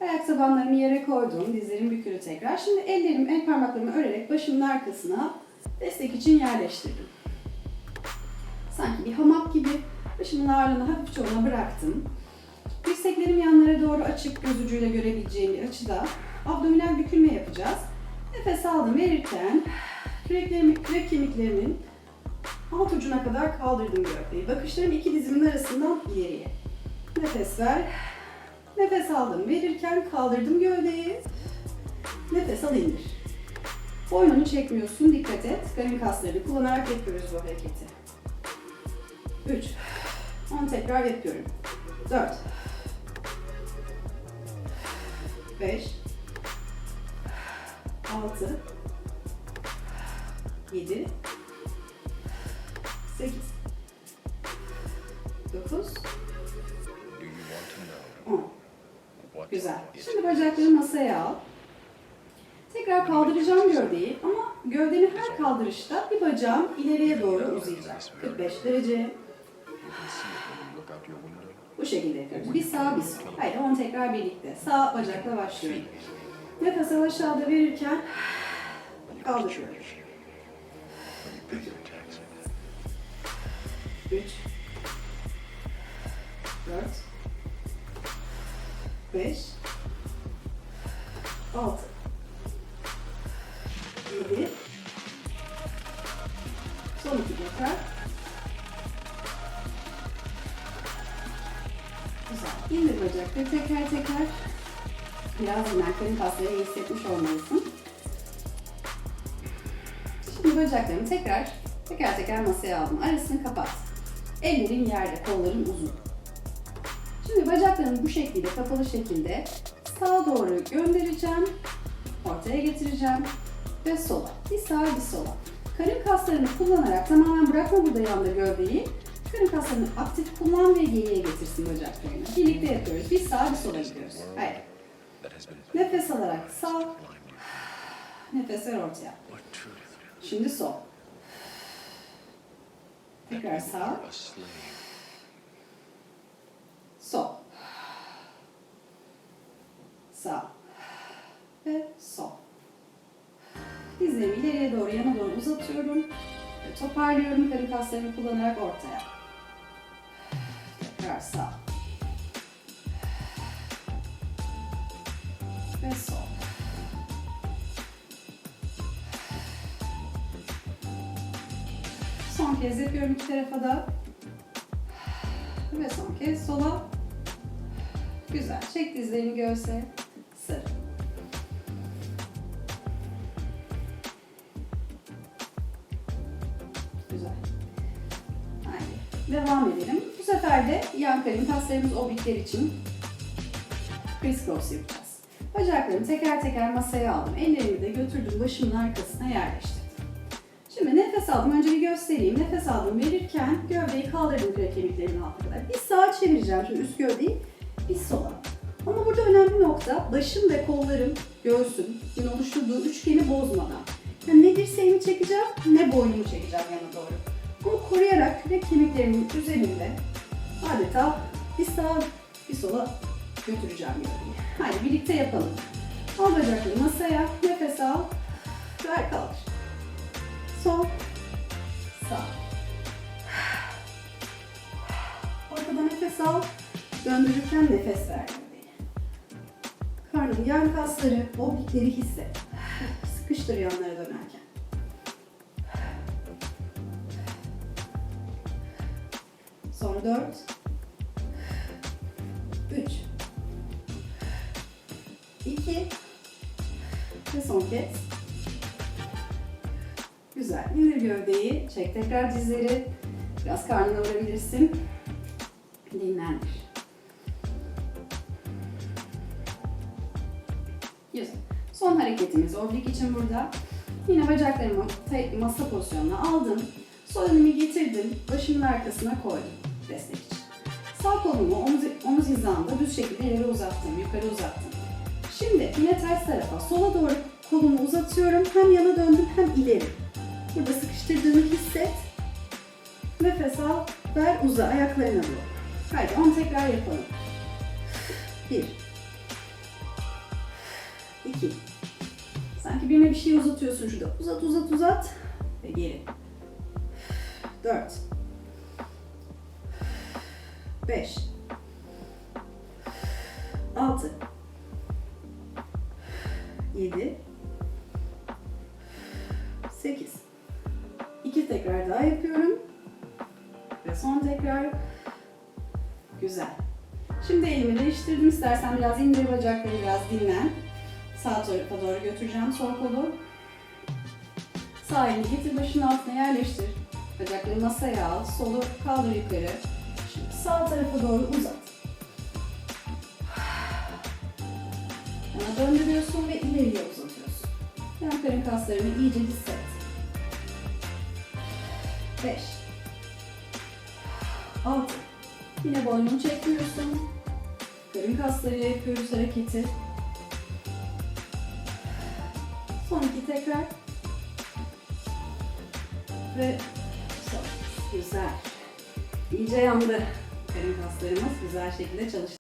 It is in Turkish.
Ayak tabanlarımı yere koydum. Dizlerim bükülü tekrar. Şimdi ellerimi, el parmaklarımı örerek başımın arkasına destek için yerleştirdim. Sanki bir hamak gibi başımın ağırlığını hafifçe ona bıraktım. Dirseklerim yanlara doğru açık göz ucuyla görebileceğim bir açıda abdominal bükülme yapacağız. Nefes aldım verirken küreklerimi, kürek kemiklerimin alt ucuna kadar kaldırdım gövdeyi. Bakışlarım iki dizimin arasından ileriye. Nefes ver. Nefes aldım. Verirken kaldırdım gövdeyi. Nefes al indir. Boynunu çekmiyorsun. Dikkat et. Karın kaslarını kullanarak yapıyoruz bu hareketi. 3 10 tekrar yapıyorum. 4 5 6 7 8 9 Do you want to know 10 what Güzel. Şimdi bacakları masaya al. Tekrar kaldıracağım gövdeyi ama gövdemi her kaldırışta bir bacağım ileriye doğru uzayacak. 45 derece. Bu şekilde yapıyoruz. Bir sağ bir sol. Haydi 10 tekrar birlikte. Sağ bacakla başlıyorum. Nefes al aşağıda verirken kaldırıyorum. Pay your taxes. 3 5 6 7 Son iki tekrar. Güzel. İndir bacakları teker teker. Biraz dinlerken kasları hissetmiş olmalısın. Şimdi bacaklarımı tekrar teker teker masaya aldım. Arasını kapat. Ellerim yerde, kollarım uzun. Şimdi bacaklarımı bu şekilde kapalı şekilde sağa doğru göndereceğim. Ortaya getireceğim ve sola. Bir sağa bir sola. Karın kaslarını kullanarak tamamen bırakma burada yanda gövdeyi. Karın kaslarını aktif kullan ve geriye getirsin bacaklarını. Birlikte yapıyoruz. Bir sağa bir sola gidiyoruz. Hayır. Nefes alarak sağ, nefes ver ortaya. Şimdi sol. Tekrar sağ. Sol. Sağ ve sol. Dizlerimi ileriye doğru yana doğru uzatıyorum. Ve toparlıyorum karın kaslarını kullanarak ortaya. Tekrar sağ. Ve sol. Son kez yapıyorum iki tarafa da. Ve son kez sola. Güzel. Çek dizlerini göğse. Sır. Güzel. Haydi. Devam edelim. Bu sefer de yan karın kaslarımız oblikler için criss cross yapacağız. Bacaklarımı teker teker masaya aldım. Ellerimi de götürdüm başımın arkasına yerleştirdim. Şimdi nefes aldım. Önce bir göstereyim. Nefes aldım verirken gövdeyi kaldırdım kürek kemiklerimin altına kadar. Bir sağa çevireceğim şimdi üst gövdeyi. Bir sola. Ama burada önemli nokta başım ve kollarım, göğsüm yine oluşturduğu üçgeni bozmadan. Yani ne dirseğimi çekeceğim ne boynumu çekeceğim yana doğru. Bunu koruyarak kürek kemiklerimin üzerinde adeta bir sağa bir sola götüreceğim gövdeyi. Haydi birlikte yapalım. Al bacakları masaya, nefes al, ver kaldır. Sol, sağ. Ortada nefes al, döndürürken nefes ver gövdeyi. Karnın yan kasları, oblikleri hisset. Sıkıştır yanlara dönerken. Son dört, üç, iki ve son kez. Güzel. İndir gövdeyi. Çek tekrar dizleri. Biraz karnına vurabilirsin. Dinlendir. Güzel. Son hareketimiz oblik için burada. Yine bacaklarımı masa pozisyonuna aldım. Sol elimi getirdim. Başımın arkasına koydum. Destek için. Sağ kolumu omuz, omuz hizamda düz şekilde yere uzattım. Yukarı uzattım. Şimdi yine ters tarafa sola doğru kolumu uzatıyorum. Hem yana döndüm hem ileri. Burada sıkıştırdığını hisset. Nefes al, ver, uza ayaklarına doğru. Haydi 10 tekrar yapalım. 1 birine bir şey uzatıyorsun şurada. Uzat uzat uzat. Ve geri. 4. 5. 6. 7. 8. 2 tekrar daha yapıyorum. Ve son tekrar. Güzel. Şimdi elimi değiştirdim. İstersen biraz indir bacakları, biraz dinlen. Sağ tarafa doğru götüreceğim sol kolu. Sağ elini getir başının altına yerleştir. Bacakları masaya al. Solu kaldır yukarı. Şimdi sağ tarafa doğru uzat. Yana döndürüyorsun ve ileriye uzatıyorsun. Yan karın kaslarını iyice hisset. 5 6 Yine boynunu çekmiyorsun. Karın kaslarıyla yapıyoruz hareketi. Son iki tekrar. Ve son. Güzel. İyice yandı. Karın kaslarımız güzel şekilde çalıştı.